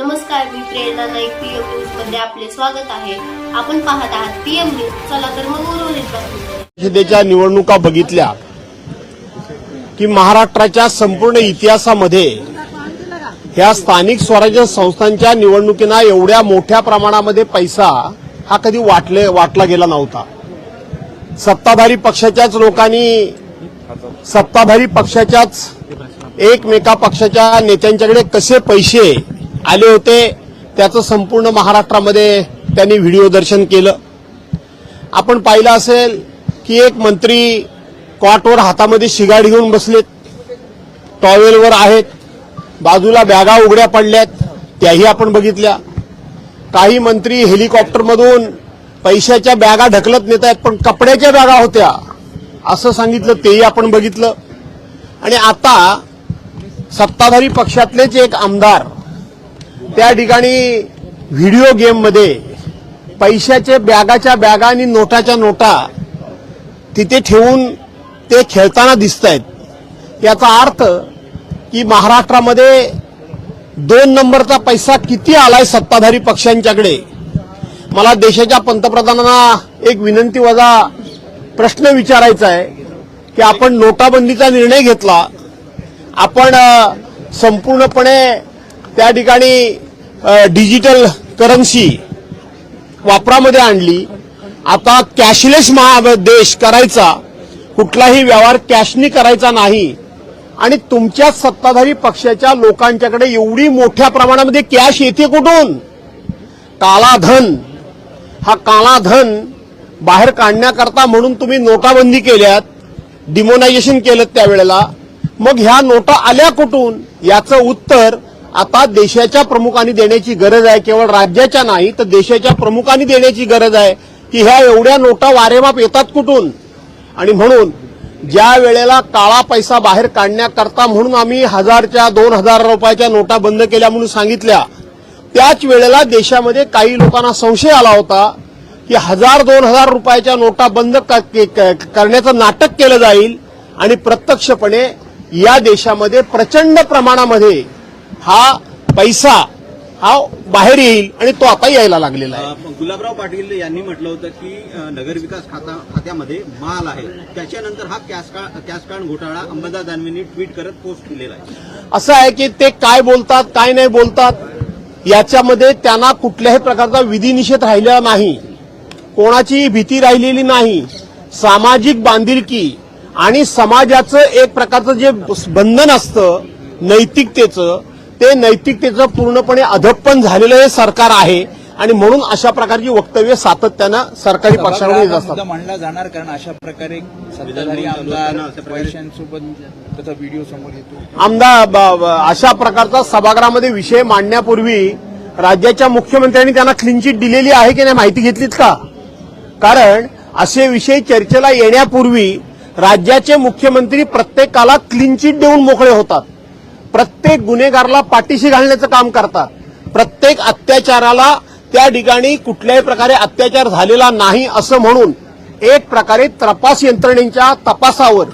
नमस्कार मी प्रेरणा नाईक पीएम न्यूजमध्ये आपले स्वागत आहे. आपण पाहत आहात पीएम न्यूज चला तर मग उर्वरित परिषदेच्या निवडणुका बघितल्या की महाराष्ट्राच्या संपूर्ण इतिहासामध्ये ह्या स्थानिक स्वराज्य संस्थांच्या निवडणुकींना एवढ्या मोठ्या प्रमाणामध्ये पैसा हा कधी वाटले वाटला गेला नव्हता. सत्ताधारी पक्षाच्याच लोकांनी सत्ताधारी पक्षाच्याच एकमेका पक्षाच्या नेत्यांच्याकडे कसे पैसे आले होते. त्याचं संपूर्ण महाराष्ट्रामध्ये त्यांनी व्हिडिओ दर्शन केलं. आपण पाहिलं असेल की एक मंत्री कॉटवर हातामध्ये शिगाड घेऊन बसलेत. टॉवेलवर आहेत. बाजूला बॅगा उघड्या पडल्यात. त्याही आपण बघितल्या. काही मंत्री हेलिकॉप्टरमधून पैशाच्या बॅगा ढकलत नेत आहेत पण कपड्याच्या बॅगा होत्या. असं सांगितलं तेही आपण बघितलं. आणि आता सत्ताधारी पक्षातलेच एक आमदार त्या ठिकाणी व्हिडिओ गेममध्ये पैशाचे बॅगाच्या बॅगा आणि नोटाच्या नोटा तिथे ठेवून ते खेळताना दिसत आहेत याचा अर्थ की महाराष्ट्रामध्ये दोन नंबरचा पैसा किती आलाय सत्ताधारी पक्षांच्याकडे? मला देशाच्या पंतप्रधानांना एक विनंती वजा प्रश्न विचारायचा आहे की आपण नोटाबंदीचा निर्णय घेतला. आपण संपूर्णपणे त्या ठिकाणी डिजिटल करन्सी वापरामध्ये आणली. आता कॅशलेस महादेश करायचा कुठलाही व्यवहार कॅशनी करायचा नाही. आणि तुमच्या सत्ताधारी पक्षाच्या लोकांच्याकडे एवढी मोठ्या प्रमाणामध्ये कॅश येते कुठून? कालाधन हा कालाधन बाहेर काढण्याकरता म्हणून तुम्ही नोटाबंदी केल्यात डिमोनायझेशन केलं त्यावेळेला. मग ह्या नोटा आल्या कुठून? याचं उत्तर आता देशाच्या प्रमुखांनी देण्याची गरज आहे केवळ राज्याच्या नाही तर देशाच्या प्रमुखांनी देण्याची गरज आहे की ह्या एवढ्या नोटा वारेमाप येतात कुठून? आणि म्हणून ज्या वेळेला काळा पैसा बाहेर काढण्याकरता म्हणून आम्ही हजारच्या दोन हजार रुपयाच्या नोटा बंद केल्या म्हणून सांगितल्या त्याच वेळेला देशामध्ये काही लोकांना संशय आला होता की हजार दोन हजार रुपयाच्या नोटा बंद क- करण्याचं नाटक केलं जाईल आणि प्रत्यक्षपणे या देशामध्ये प्रचंड प्रमाणामध्ये हा पैसा हा बाहेर येईल आणि तो आता यायला लागलेला आहे. गुलाबराव पाटील यांनी म्हटलं होतं की नगरविकास खाता खात्यामध्ये माल आहे. त्याच्यानंतर हा कॅश का- कॅश कार्ड घोटाळा अंबादास दानवेंनी ट्विट करत पोस्ट केलेला आहे. असं आहे की ते काय बोलतात काय नाही बोलतात याच्यामध्ये त्यांना कुठल्याही प्रकारचा विधिनिषेध राहिलेला नाही. कोणाची भीती राहिलेली नाही. सामाजिक बांधिलकी आणि समाजाचं एक प्रकारचं जे बंधन असतं नैतिकतेचं ते नैतिकतेचं पूर्णपणे अधप्पन झालेलं हे सरकार आहे. आणि म्हणून अशा प्रकारची वक्तव्य सातत्यानं सरकारी पक्षाकडून येत सभागृहात असतात मांडला जाणार कारण अशा प्रकारे सत्ताधारी आमदार व्हिडिओ समोर येतो. आमदार अशा प्रकारचा सभागृहामध्ये विषय मांडण्यापूर्वी राज्याच्या मुख्यमंत्र्यांनी त्यांना क्लीन चिट दिलेली आहे की नाही माहिती घेतलीत का? कारण असे विषय चर्चेला येण्यापूर्वी राज्याचे मुख्यमंत्री प्रत्येकाला क्लीन चिट देऊन मोकळे होतात. प्रत्येक गुन्हेगारला पाठीशी घालण्याचं काम करतात. प्रत्येक अत्याचाराला त्या ठिकाणी कुठल्याही प्रकारे अत्याचार झालेला नाही असं म्हणून एक प्रकारे तपास यंत्रणेच्या तपासावर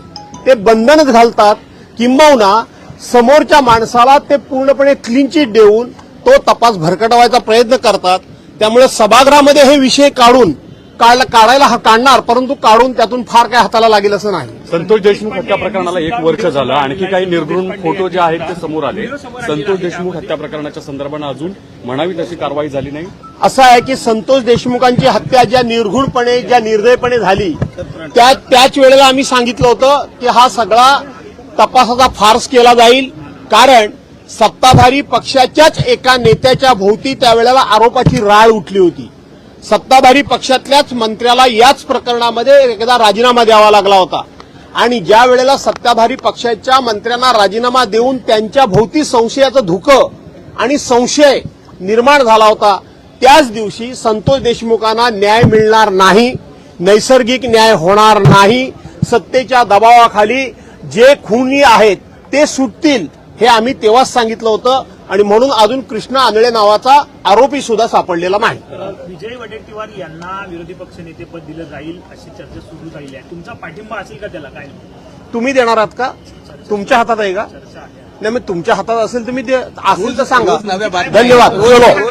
ते बंधनच घालतात. किंबहुना समोरच्या माणसाला ते पूर्णपणे क्लीन चिट देऊन तो तपास भरकटवायचा प्रयत्न करतात. त्यामुळे सभागृहामध्ये हे विषय काढून काढायला काढणार परंतु काढून त्यातून फार काय हाताला लागेल असं नाही. संतोष देशमुख हत्या प्रकरणाला एक वर्ष झालं. आणखी काही निर्घृण फोटो जे आहेत ते समोर आले. संतोष देशमुख हत्या प्रकरणाच्या संदर्भानं अजून म्हणावी तशी कारवाई झाली नाही. असं आहे की संतोष देशमुखांची हत्या ज्या निर्घुणपणे ज्या निर्दयपणे झाली त्या त्याच वेळेला आम्ही सांगितलं होतं की हा सगळा तपासाचा फार्स केला जाईल. कारण सत्ताधारी पक्षाच्याच एका नेत्याच्या भोवती त्यावेळेला आरोपाची राळ उठली होती. सत्ताधारी पक्षातल्याच मंत्र्याला याच प्रकरणामध्ये एकदा राजीनामा द्यावा लागला होता. आणि ज्या वेळेला सत्ताधारी पक्षाच्या मंत्र्यांना राजीनामा देऊन त्यांच्या भोवती संशयाचं धुकं आणि संशय निर्माण झाला होता त्याच दिवशी संतोष देशमुखांना न्याय मिळणार नाही नैसर्गिक न्याय होणार नाही सत्तेच्या दबावाखाली जे खुनी आहेत ते सुटतील हे आम्ही तेव्हाच सांगितलं होतं. आणि म्हणून अजून कृष्णा आंधळे नावाचा आरोपी सुद्धा सापडलेला नाही. विजय वडेट्टीवार यांना विरोधी पक्षनेतेपद दिलं जाईल अशी चर्चा सुरू झालेली आहे. तुमचा पाठिंबा असेल का त्याला काय? तुम्ही देणार आहात का? तुमच्या हातात आहे का? चर्चा आहे. नाही मग तुमच्या हातात असेल तर मी ते असेल तर सांगा. धन्यवाद.